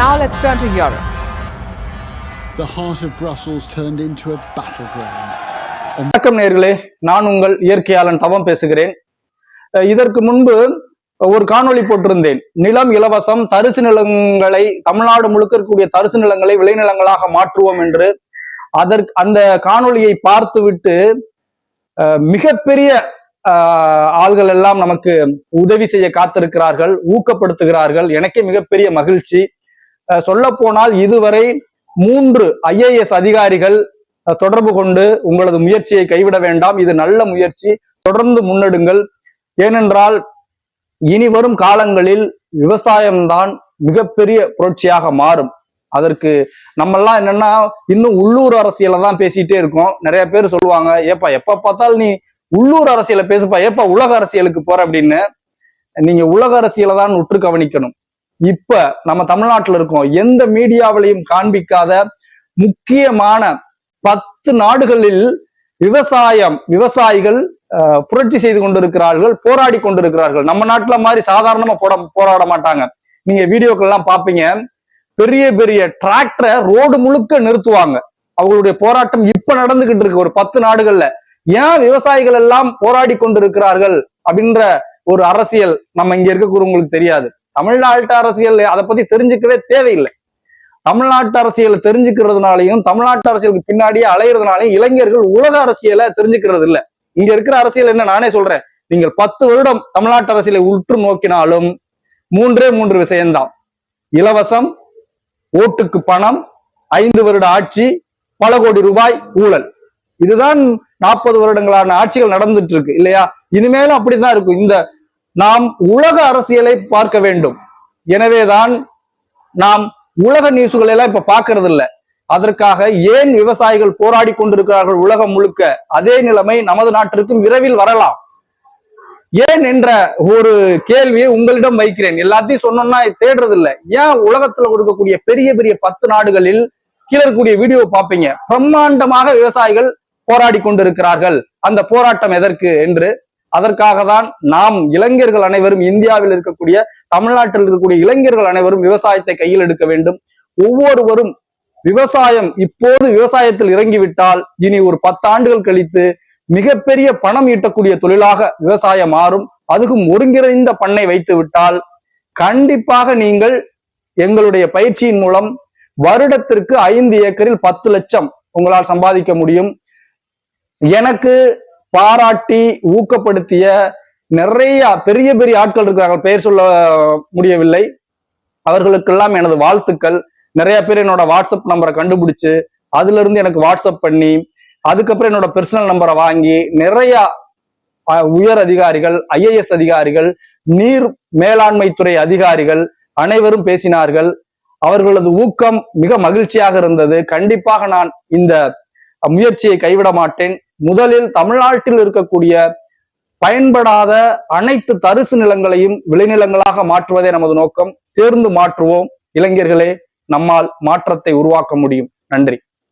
Now let's turn to Europe. The heart of Brussels turned into a battleground. வணக்கம் நேர்களே நான் உங்கள் இயற்கையாளன் தவம் பேசுகிறேன் இதற்கு முன்பு ஒரு காணொளி போட்டிருந்தேன் நிலம் இலவசம் தரிசு நிலங்களை தமிழ்நாடு முழுக்க இருக்கக்கூடிய தரிசு நிலங்களை விளைநிலங்களாக மாற்றுவோம் என்று அதற்கு அந்த காணொளியை பார்த்துவிட்டு மிகப்பெரிய ஆள்கள் எல்லாம் நமக்கு உதவி செய்ய காத்திருக்கிறார்கள் ஊக்கப்படுத்துகிறார்கள் எனக்கே மிகப்பெரிய மகிழ்ச்சி சொல்ல போனால் இதுவரை மூன்று ஐஏஎஸ் அதிகாரிகள் அஹ், தொடர்பு கொண்டு உங்களது முயற்சியை கைவிட வேண்டாம். இது நல்ல முயற்சி. தொடர்ந்து முன்னெடுங்கள். ஏனென்றால் இனி வரும் காலங்களில் விவசாயம்தான் மிகப்பெரிய புரட்சியாக மாறும். அதற்கு நம்மெல்லாம் என்னன்னா இன்னும் உள்ளூர் அரசியல தான் பேசிட்டே இருக்கோம். நிறைய பேர் சொல்லுவாங்க ஏப்பா எப்ப பார்த்தாலும் நீ உள்ளூர் அரசியலை பேசுப்பா. ஏப்பா உலக அரசியலுக்கு போற? அப்படின்னு. நீங்க உலக அரசியலை தான் உற்று கவனிக்கணும். இப்ப நம்ம தமிழ்நாட்டுல இருக்கோம். எந்த மீடியாவிலையும் காண்பிக்காத முக்கியமான பத்து நாடுகளில் விவசாயம் விவசாயிகள் புரட்சி செய்து கொண்டிருக்கிறார்கள் போராடி கொண்டிருக்கிறார்கள். நம்ம நாட்டுல மாதிரி சாதாரணமா போட போராட மாட்டாங்க. நீங்க வீடியோக்கள் எல்லாம் பாப்பீங்க. பெரிய பெரிய டிராக்டரை ரோடு முழுக்க நிறுத்துவாங்க. அவங்களுடைய போராட்டம் இப்ப நடந்துகிட்டு இருக்கு ஒரு பத்து நாடுகள்ல. ஏன் விவசாயிகள் எல்லாம் போராடி கொண்டிருக்கிறார்கள்? அப்படின்ற ஒரு அரசியல் நம்ம இங்க இருக்கக்கூடியவங்களுக்கு தெரியாது. தமிழ்நாட்டு அரசியல் அதை பத்தி தெரிஞ்சுக்கவே தேவையில்லை. தமிழ்நாட்டு அரசியலை தெரிஞ்சுக்கிறதுனாலையும் தமிழ்நாட்டு அரசியலுக்கு பின்னாடியே அலையிறதுனாலையும் இளைஞர்கள் உலக அரசியலை தெரிஞ்சுக்கிறது இல்ல இங்க இருக்கிற அரசியல் என்ன? நானே சொல்றேன். நீங்கள் பத்து வருடம் தமிழ்நாட்டு அரசியலை உற்று நோக்கினாலும் மூன்றே மூன்று விஷயம்தான். இலவசம் ஓட்டுக்கு பணம் ஐந்து வருட ஆட்சி பல கோடி ரூபாய் ஊழல். இதுதான் நாற்பது வருடங்களான ஆட்சிகள் நடந்துட்டு இருக்கு இல்லையா? இனிமேலும் அப்படித்தான் இருக்கும். இந்த நாம் உலக அரசியலை பார்க்க வேண்டும். எனவேதான் நாம் உலக நியூஸ்களை எல்லாம் இப்ப பாக்குறது இல்ல அதற்காக ஏன் விவசாயிகள் போராடி கொண்டிருக்கிறார்கள் உலகம் முழுக்க? அதே நிலைமை நமது நாட்டிற்கும் விரைவில் வரலாம். ஏன் என்ற ஒரு கேள்வியை உங்களிடம் வைக்கிறேன். எல்லாத்தையும் சொன்னோம்னா தேடுறது இல்ல ஏன் உலகத்துல இருக்கக்கூடிய பெரிய பெரிய பத்து நாடுகளில் கீழே இருக்கக்கூடிய வீடியோ பார்ப்பீங்க. பிரம்மாண்டமாக விவசாயிகள் போராடி கொண்டிருக்கிறார்கள். அந்த போராட்டம் எதற்கு என்று அதற்காக தான் நாம் இளைஞர்கள் அனைவரும் இந்தியாவில் இருக்கக்கூடிய தமிழ்நாட்டில் இருக்கக்கூடிய இளைஞர்கள் அனைவரும் விவசாயத்தை கையில் எடுக்க வேண்டும். ஒவ்வொருவரும் விவசாயம் இப்போது விவசாயத்தில் இறங்கிவிட்டால் இனி ஒரு பத்தாண்டுகள் கழித்து மிகப்பெரிய பணம் ஈட்டக்கூடிய தொழிலாக விவசாயம் மாறும். அதுக்கும் ஒருங்கிணைந்த பண்ணை வைத்து விட்டால் கண்டிப்பாக நீங்கள் எங்களுடைய பயிற்சியின் மூலம் வருடத்திற்கு ஐந்து ஏக்கரில் பத்து லட்சம் உங்களால் சம்பாதிக்க முடியும். எனக்கு பாராட்டி ஊக்கப்படுத்திய நிறைய பெரிய பெரிய ஆட்கள் இருக்கிறார்கள் பெயர் சொல்ல முடியவில்லை. அவர்களுக்கெல்லாம் எனது வாழ்த்துக்கள். நிறைய பேர் என்னோட வாட்ஸ்அப் நம்பரை கண்டுபிடிச்சு அதுல இருந்து எனக்கு வாட்ஸ்அப் பண்ணி அதுக்கப்புறம் என்னோட பெர்சனல் நம்பரை வாங்கி நிறைய அஹ், உயர் அதிகாரிகள் ஐஏஎஸ் அதிகாரிகள் நீர் மேலாண்மை துறை அதிகாரிகள் அனைவரும் பேசினார்கள். அவர்களது ஊக்கம் மிக மகிழ்ச்சியாக இருந்தது. கண்டிப்பாக நான் இந்த முயற்சியை கைவிட மாட்டேன். முதலில் தமிழ்நாட்டில் இருக்கக்கூடிய பயன்படாத அனைத்து தரிசு நிலங்களையும் விளைநிலங்களாக மாற்றுவதே நமது நோக்கம். சேர்ந்து மாற்றுவோம். இளைஞர்களே நம்மால் மாற்றத்தை உருவாக்க முடியும். நன்றி.